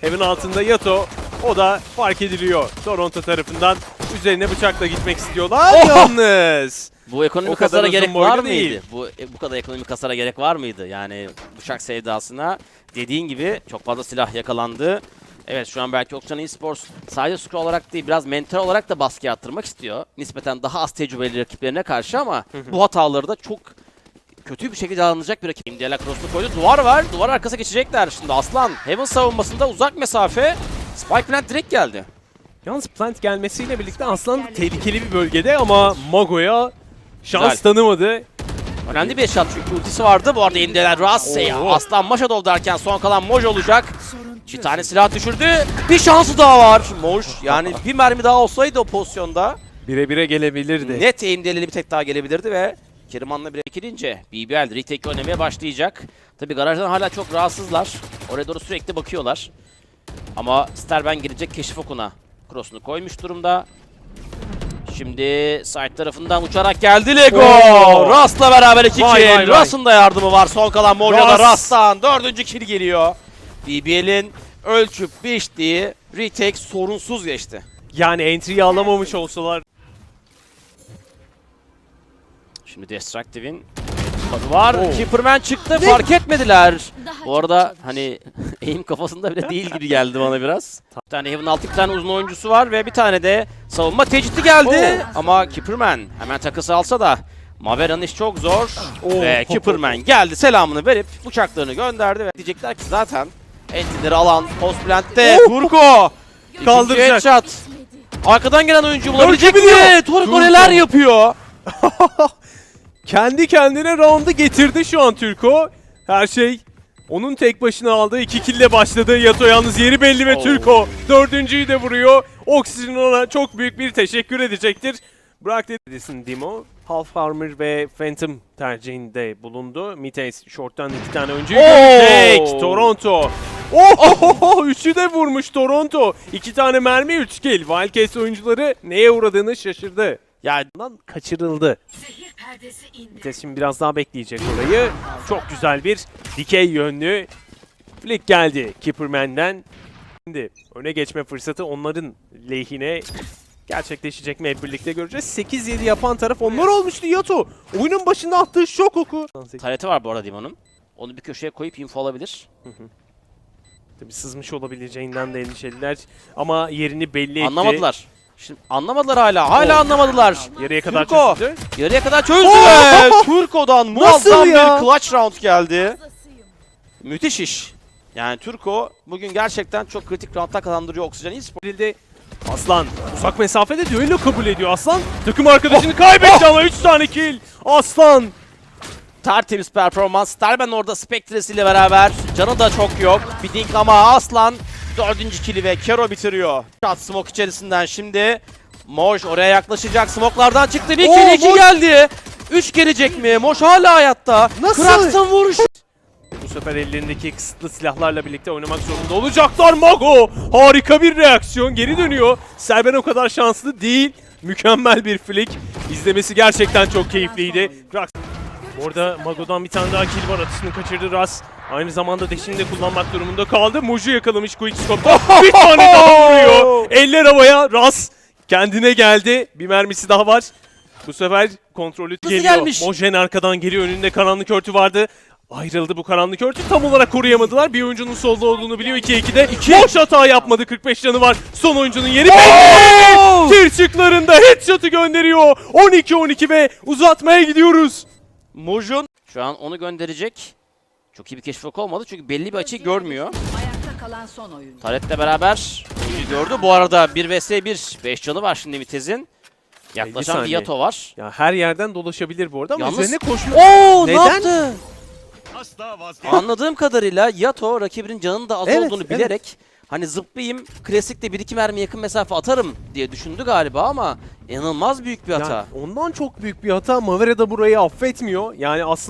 Heaven altında Yato. O da fark ediliyor Toronto tarafından. Üzerine bıçakla gitmek istiyorlar. Oh! Yalnız. Bu ekonomik hasara gerek var mıydı? değil. Bu e, bu kadar ekonomik hasara gerek var mıydı? Yani bıçak sevdasına dediğin gibi çok fazla silah yakalandı. Evet şu an belki Okçan Esports sadece skor olarak değil biraz mental olarak da baskı attırmak istiyor. Nispeten daha az tecrübeli rakiplerine karşı ama bu hataları da çok kötü bir şekilde alınacak bir rakip. Indiala cross'unu koydu. Duvar var. Duvar arkası geçecekler. Şimdi Aslan Heaven savunmasında uzak mesafe. Spike plant direkt geldi. Yalnız plant gelmesiyle birlikte Aslan tehlikeli bir bölgede ama Mago'ya şans Güzel. tanımadı. Önemli bir shot çünkü ultisi vardı. Bu arada indiler Rassey'a. Oo. Aslan Maşadov derken son kalan Moj olacak. Bir tane silah düşürdü. Bir şansı daha var. Moj yani bir mermi daha olsaydı o pozisyonda Bire bire gelebilirdi. net aim'de bir tek daha gelebilirdi ve Keriman'la bir ekilince BBL retake oynamaya başlayacak. Tabi garajdan hala çok rahatsızlar. Oraya doğru sürekli bakıyorlar. Ama Sterben girecek keşif okuna. Cross'unu koymuş durumda. Şimdi side tarafından uçarak geldi Lego. Rast'la beraber iki Vay, vay, kill. vay. Rast'ın da yardımı var. Son kalan Rast. Rast'tan dördüncü kill geliyor. BBL'in ölçüp biçtiği retake sorunsuz geçti. Yani entry'yi alamamış olsalar Şimdi Destructive'in tadı var. Oo. Keeperman çıktı. Fark etmediler. Daha Bu arada hani aim kafasında bile değil gibi geldi bana biraz. Bir tane Heaven altı bir tane uzun oyuncusu var ve bir tane de savunma tecridi geldi. Ama Keeperman hemen takısı alsa da Mavera'nın iş çok zor. Oo. Ve Keeperman geldi selamını verip bıçaklarını gönderdi ve diyecekler ki zaten entileri alan Postplant'te Turko. Kaldıracak. İkinci headshot. Arkadan gelen oyuncu bulabilecek mi? Turko. neler yapıyor? kendi kendine round'u getirdi şu an Türko. Her şey onun tek başına aldığı iki kille başladı. Yato yalnız yeri belli ve. Türko dördüncüyü de vuruyor. Oxygen ona çok büyük bir teşekkür edecektir. Bırak dedisin Dimo. Half Armor ve Phantom tercihinde bulundu. Mites short'tan iki tane oyuncuyu görecek. Toronto. Oh, üçü de vurmuş Toronto. İki tane mermi, üç kill. Wildcats oyuncuları neye uğradığını şaşırdı. Ya Lan kaçırıldı. Şimdi biraz daha bekleyecek orayı. Çok güzel bir dikey yönlü flick geldi Keeperman'den. Şimdi öne geçme fırsatı onların lehine gerçekleşecek mi hep birlikte göreceğiz. 8-7 yapan taraf onlar olmuştu Yato. Oyunun başında attığı şok oku. Tareti var bu arada Dimon'un. Onu bir köşeye koyup info alabilir. Tabii sızmış olabileceğinden de endişeliler ama yerini belli etti. Anlamadılar. Şimdi anlamadılar hala. Hala Oh. anlamadılar. Yarıya kadar Turko. çözüldü. Yarıya kadar çözdü Oh! Turko'dan muazzam bir clutch round geldi. Müthiş iş. Yani Turko bugün gerçekten çok kritik roundlar kazandırıyor Oksijen Espor. Verildi. Aslan uzak mesafede düello kabul ediyor Aslan. Takım arkadaşını kaybetti ama 3 tane kill. Aslan Tertemiz performans. Starben orada Spectres ile beraber. Canı da çok yok. Bidding ama Aslan dördüncü kili ve Kero bitiriyor. Shot smoke içerisinden şimdi. Moj oraya yaklaşacak. Smoke'lardan çıktı. Bir Oo, kill iki geldi. Üç gelecek mi? Moj hala hayatta. Nasıl? Krax'ın vuruşu. Bu sefer ellerindeki kısıtlı silahlarla birlikte oynamak zorunda olacaklar. Mago harika bir reaksiyon geri dönüyor. Serben o kadar şanslı değil. Mükemmel bir flick. İzlemesi gerçekten çok keyifliydi. Krax. Orada Mago'dan bir tane daha kill var. Atışını kaçırdı Ras. Aynı zamanda deşini de kullanmak durumunda kaldı. Muju yakalamış Quickscope'da. bir tane daha vuruyor. Eller havaya. Ras kendine geldi. Bir mermisi daha var. Bu sefer kontrolü geliyor. gelmiş. Mojen arkadan geliyor. Önünde karanlık örtü vardı. Ayrıldı bu karanlık örtü. Tam olarak koruyamadılar. Bir oyuncunun solda olduğunu biliyor 2-2'de. Boş hata yapmadı. 45 canı var. Son oyuncunun yeri belli. Tirçiklarında headshot'ı gönderiyor. 12-12 ve uzatmaya gidiyoruz. Mojun şu an onu gönderecek. Çok iyi bir keşif olmadı çünkü belli bir açıyı görmüyor. Ayakta kalan son oyuncu. Taret'le beraber oyuncu gördü. Bu arada 1 vs 1. 5 canı var şimdi Vitez'in. Yaklaşan bir saniye. Yato var. Ya her yerden dolaşabilir bu arada ama Yalnız- üzerine koşma. Oo Neden? ne yaptı? Anladığım kadarıyla Yato rakibinin canının da az Evet, olduğunu evet. bilerek hani zıplayayım klasikte 1-2 mermi yakın mesafe atarım diye düşündü galiba ama inanılmaz büyük bir hata. Yani ondan çok büyük bir hata. Mavera da burayı affetmiyor. Yani aslında